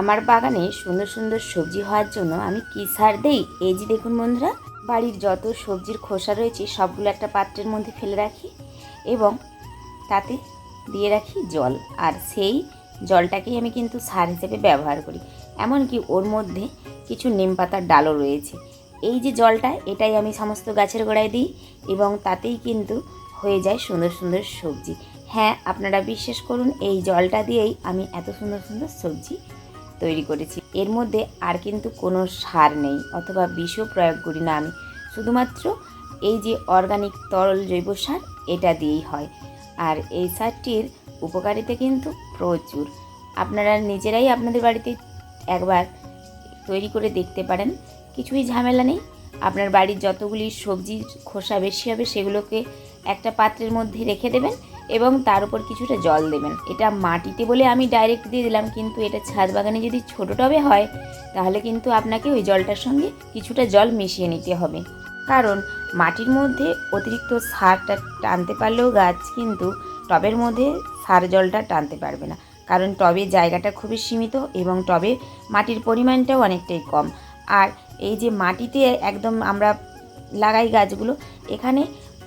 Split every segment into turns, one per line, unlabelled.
আমার বাগানে সুন্দর সুন্দর সবজি হওয়ার জন্য আমি কী সার দেই? এই যে দেখুন বন্ধুরা, বাড়ির যত সবজির খোসা রয়েছে, সবগুলো একটা পাত্রের মধ্যে ফেলে রাখি এবং তাতে দিয়ে রাখি জল। আর সেই জলটাকেই আমি কিন্তু সার হিসেবে ব্যবহার করি। এমনকি ওর মধ্যে কিছু নিম পাতার ডালও রয়েছে। এই যে জলটা, এটাই আমি সমস্ত গাছের গোড়ায় দিই এবং তাতেই কিন্তু হয়ে যায় সুন্দর সুন্দর সবজি। হ্যাঁ আপনারা বিশ্বাস করুন, এই জলটা দিয়েই আমি এত সুন্দর সুন্দর সবজি তৈরি করেছি। এর মধ্যে আর কিন্তু কোনো সার নেই অথবা বিষও প্রয়োগ করি না আমি। শুধুমাত্র এই যে অর্গানিক তরল জৈব সার, এটা দিয়েই হয়। আর এই সারটির উপকারিতা কিন্তু প্রচুর। আপনারা নিজেরাই আপনাদের বাড়িতে একবার তৈরি করে দেখতে পারেন। কিছুই ঝামেলা নেই। আপনার বাড়ির যতগুলি সবজির খোসা বেশি হবে সেগুলোকে একটা পাত্রের মধ্যে রেখে দেবেন। এবং তার উপর কিছুটা জল দেবেন। এটা মাটিতে বলে আমি ডাইরেক্ট দিয়ে দিলাম, কিন্তু এটা ছাদ বাগানে যদি ছোটো টবে হয়, তাহলে কিন্তু আপনাকে ওই জলটার সঙ্গে কিছুটা জল মিশিয়ে নিতে হবে। কারণ মাটির মধ্যে অতিরিক্ত সারটা টানতে পারলেও গাছ কিন্তু টবের মধ্যে সার জলটা টানতে পারবে না। কারণ টবে জায়গাটা খুবই সীমিত এবং টবে মাটির পরিমাণটাও অনেকটাই কম। আর এই যে মাটিতে একদম আমরা লাগাই গাছগুলো, এখানে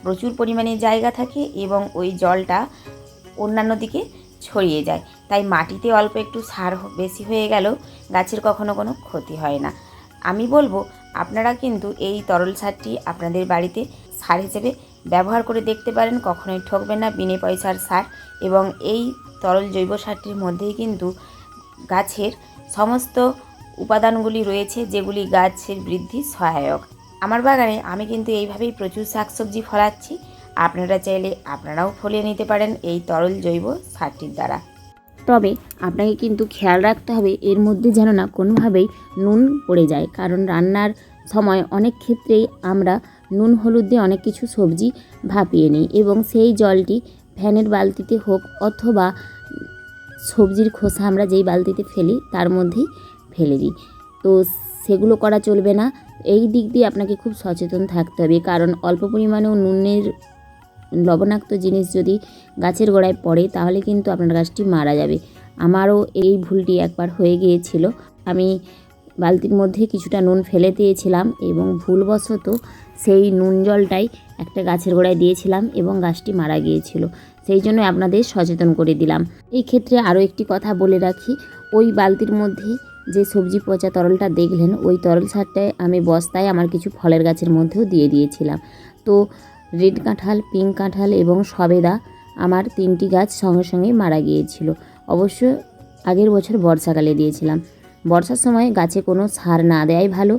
প্রচুর পরিমাণে জায়গা থাকে এবং ওই জলটা অন্যান্য দিকে ছড়িয়ে যায়। তাই মাটিতে অল্প একটু সার বেশি হয়ে গেলেও গাছের কখনো কোনো ক্ষতি হয় না। আমি বলব, আপনারা কিন্তু এই তরল সারটি আপনাদের বাড়িতে সার হিসেবে ব্যবহার করে দেখতে পারেন, কখনোই ঠকবেন না বিনে পয়সার সার এবং এই তরল জৈব সারটির মধ্যেই কিন্তু গাছের সমস্ত উপাদানগুলি রয়েছে, যেগুলি গাছের বৃদ্ধি সহায়ক। আমার বাগানে আমি কিন্তু এইভাবেই প্রচুর শাকসবজি ফলাচ্ছি। আপনারা চাইলে আপনারাও ফলিয়ে নিতে পারেন এই তরল জৈব সারটির দ্বারা। তবে আপনাকে কিন্তু খেয়াল রাখতে হবে, এর মধ্যে যেন না কোনোভাবেই নুন পড়ে যায়। কারণ রান্নার সময় অনেক ক্ষেত্রেই আমরা নুন, হলুদ দিয়ে অনেক কিছু সবজি ভাপিয়ে নিই এবং সেই জলটি ফ্যানের বালতিতে হোক অথবা সবজির খোসা আমরা যেই বালতিতে ফেলি তার মধ্যেই ফেলে দিই। তো সেগুলো করা চলবে না। এই দিক দিয়ে আপনাকে খুব সচেতন থাকতে হবে। কারণ অল্প পরিমাণেও নুনের লবণাক্ত জিনিস যদি গাছের গোড়ায় পড়ে, তাহলে কিন্তু আপনার গাছটি মারা যাবে। আমারও এই ভুলটি একবার হয়ে গিয়েছিল। আমি বালতির মধ্যে কিছুটা নুন ফেলে দিয়েছিলাম এবং ভুলবশত সেই নুন জলটাই একটা গাছের গোড়ায় দিয়েছিলাম এবং গাছটি মারা গিয়েছিল। সেই জন্য আপনাদের সচেতন করে দিলাম। এই ক্ষেত্রে আরও একটি কথা বলে রাখি, ওই বালতির মধ্যে যে সবজি পচা তরলটা দেখলেন, ওই তরল সারটায় আমি বস্তায় আমার কিছু ফলের গাছের মধ্যেও দিয়ে দিয়েছিলাম। তো রেড কাঁঠাল, পিঙ্ক কাঁঠাল এবং সবেদা আমার তিনটি গাছ সঙ্গে সঙ্গে মারা গিয়েছিল। অবশ্য আগের বছর বর্ষাকালে দিয়েছিলাম। বর্ষার সময় গাছে কোনো সার না দেয়াই ভালো।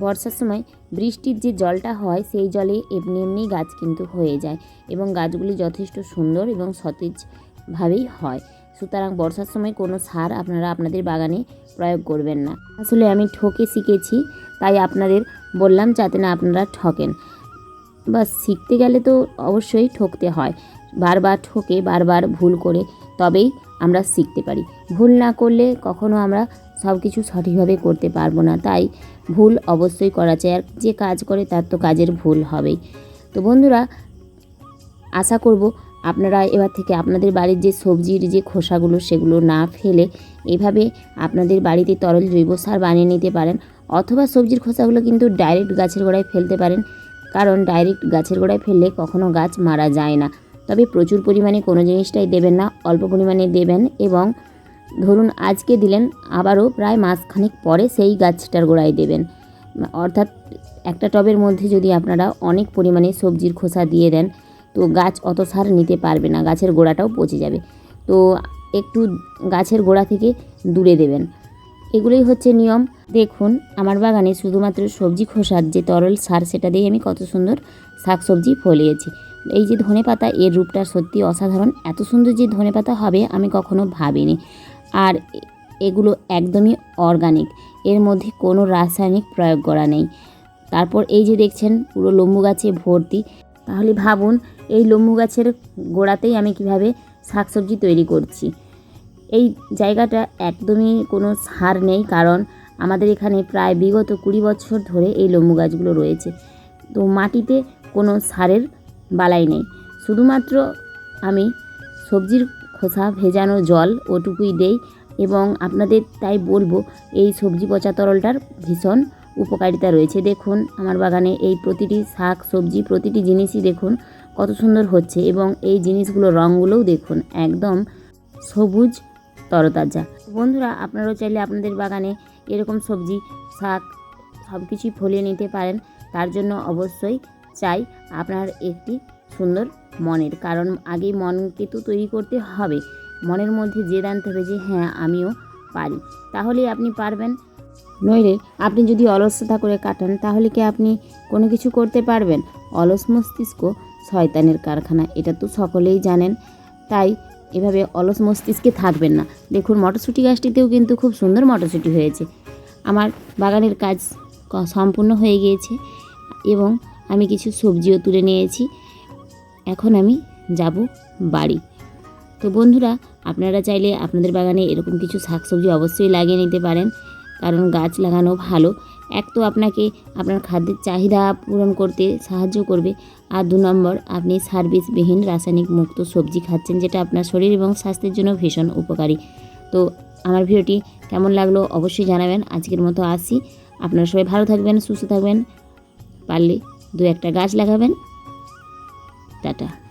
বর্ষার সময় বৃষ্টির যে জলটা হয়, সেই জলে এমনি এমনি গাছ কিন্তু হয়ে যায় এবং গাছগুলি যথেষ্ট সুন্দর এবং সতেজভাবেই হয়। সুতরাং বর্ষার সময় কোনো সার আপনারা আপনাদের বাগানে প্রয়োগ করবেন না। আসলে আমি ঠকে শিখেছি, তাই আপনাদের বললাম যাতে না আপনারা ঠকেন। বা শিখতে গেলে তো অবশ্যই ঠকতে হয়। বারবার ঠকে, বারবার ভুল করে তবেই আমরা শিখতে পারি। ভুল না করলে কখনো আমরা সব কিছু সঠিকভাবে করতে পারব না। তাই ভুল অবশ্যই করা চাই আর যে কাজ করে তার তো কাজের ভুল হবেই। তো বন্ধুরা, আশা করব আপনারা এবার থেকে আপনাদের বাড়ির যে সবজির যে খোসাগুলো সেগুলো না ফেলে এভাবে আপনাদের বাড়িতে তরল জৈব সার বানিয়ে নিতে পারেন অথবা সবজির খোসাগুলো কিন্তু ডাইরেক্ট গাছের গোড়ায় ফেলতে পারেন। কারণ ডাইরেক্ট গাছের গোড়ায় ফেললে কখনো গাছ মারা যায় না। তবে প্রচুর পরিমাণে কোনো জিনিসটাই দেবেন না, অল্প পরিমাণে দেবেন এবং ধরুন আজকে দিলেন, আবারও প্রায় মাসখানেক পরে সেই গাছটার গোড়ায় দেবেন। অর্থাৎ একটা টবের মধ্যে যদি আপনারা অনেক পরিমাণে সবজির খোসা দিয়ে দেন তো গাছ অত সার নিতে পারবে না, গাছের গোড়াটাও পচে যাবে। তো একটু গাছের গোড়া থেকে দূরে দেবেন। এগুলোই হচ্ছে নিয়ম। দেখুন, আমার বাগানে শুধুমাত্র সবজি খোসার যে তরল সার, সেটা দিয়ে আমি কত সুন্দর শাকসবজি ফলিয়েছি। এই যে ধনেপাতা এর রূপটা সত্যি অসাধারণ। এত সুন্দর যে ধনেপাতা হবে, আমি কখনো ভাবিনি। আর এগুলো একদমই অর্গানিক। এর মধ্যে কোনো রাসায়নিক প্রয়োগ করা নেই। তারপর এই যে দেখছেন, পুরো লম্বু গাছে ভর্তি। তাহলে ভাবুন এই লম্বু গাছের গোড়াতেই আমি কীভাবে শাকসবজি তৈরি করছি। এই জায়গাটা একদমই কোনো সার নেই কারণ আমাদের এখানে প্রায় বিগত কুড়ি বছর ধরে এই লম্বু গাছগুলো রয়েছে। তো মাটিতে কোনো সারের বালাই নেই। শুধুমাত্র আমি সবজির খোসা, ভেজানো জল ওটুকুই দেই এবং আপনাদের তাই বলব, এই সবজি পচা তরলটার ভীষণ উপকারিতা রয়েছে। দেখুন, আমার বাগানে এই প্রতিটি শাক, সবজি, প্রতিটি জিনিসই দেখুন কত সুন্দর হচ্ছে এবং এই জিনিসগুলো রঙগুলোও দেখুন, একদম সবুজ তরতাজা। বন্ধুরা, আপনারাও চাইলে আপনাদের বাগানে এরকম সবজি, শাক সব কিছুই ফলিয়ে নিতে পারেন। তার জন্য অবশ্যই চাই আপনার একটি সুন্দর মনের, কারণ আগে মনকে তো তৈরি করতে হবে। মনের মধ্যে জেদ আনতে হবে যে হ্যাঁ আমিও পারি। তাহলেই আপনি পারবেন। নইলে আপনি যদি অলসতা করে কাটান, তাহলে কি আপনি কোনো কিছু করতে পারবেন? অলস মস্তিষ্ক শয়তানের কারখানা, এটা তো সকলেই জানেন। তাই এভাবে অলস মস্তিষ্কে থাকবেন না। দেখুন, মটরশুঁটি গাছটিতেও কিন্তু খুব সুন্দর মটরশুঁটি হয়েছে। আমার বাগানের কাজ সম্পূর্ণ হয়ে গিয়েছে এবং আমি কিছু সবজিও তুলে নিয়েছি। এখন আমি যাব বাড়ি। তো বন্ধুরা, আপনারা চাইলে আপনাদের বাগানে এরকম কিছু শাকসবজি অবশ্যই লাগিয়ে নিতে পারেন, কারণ গাছ লাগানো ভালো। এক তো আপনাকে আপনার খাদ্যের চাহিদা পূরণ করতে সাহায্য করবে। আর দু নম্বর, আপনি সার্ভিসবিহীন রাসায়নিক মুক্ত সবজি খাচ্ছেন, যেটা আপনার শরীর এবং স্বাস্থ্যের জন্য ভীষণ উপকারী। তো আমার ভিডিওটি কেমন লাগল অবশ্যই জানাবেন। আজকের মতো আসি আপনারা সবাই ভালো থাকবেন, সুস্থ থাকবেন। পারলে দু একটা গাছ লাগাবেন। টাটা।